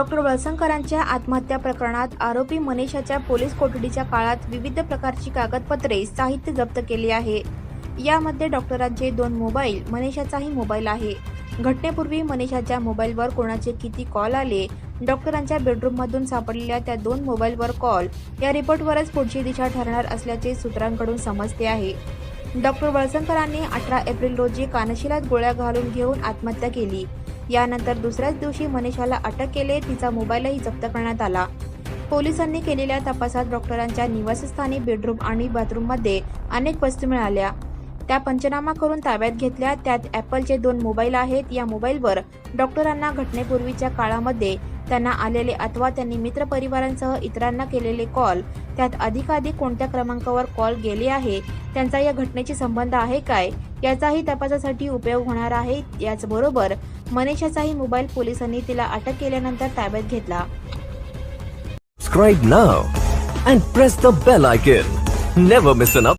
Doctor वळसंकरांच्या आत्महत्या प्रकरणात आरोपी मनीषाच्या पोलीस कोठडीच्या काळात विविध प्रकारची कागदपत्रे साहित्य जप्त केले आहे. यामध्ये डॉक्टरांचे दोन मोबाईल मनीषाचाही मोबाईल आहे. घटनेपूर्वी मनीषाच्या मोबाईलवर कोणाचे किती कॉल आले डॉक्टरांच्या बेडरूममधून सापडलेल्या त्या दोन मोबाईलवर कॉल या रिपोर्टवरच पुढची दिशा ठरणार असल्याचे सूत्रांकडून समजते आहे. डॉक्टर वळसंकरांनी अठरा एप्रिल रोजी कानशिलात गोळ्या घालून घेऊन आत्महत्या केली. यानंतर दुसऱ्याच दिवशी मनीषाला अटक केले तिचा मोबाईलही जप्त करण्यात आला. पोलिसांनी केलेल्या तपासात डॉक्टरांच्या निवासस्थानी बेडरूम आणि बाथरूममध्ये अनेक वस्तू मिळाल्या. त्या पंचनामा करून ताब्यात घेतल्या. त्यात ॲपलचे दोन मोबाईल आहेत. या मोबाईलवर डॉक्टरांना घटनेपूर्वीच्या काळामध्ये त्यांना आलेले अथवा त्यांनी मित्रपरिवारांसह इतरांना केलेले कॉल त्यात अधिकाधिक कोणत्या क्रमांकावर कॉल गेले आहे त्यांचा या घटनेशी संबंध आहे काय याचाही तपासासाठी उपयोग होणार आहे याचबरोबर मनीषाचाही मोबाईल पोलिसांनी तिला अटक केल्यानंतर ताब्यात घेतला Subscribe now and press the bell icon. Never miss an.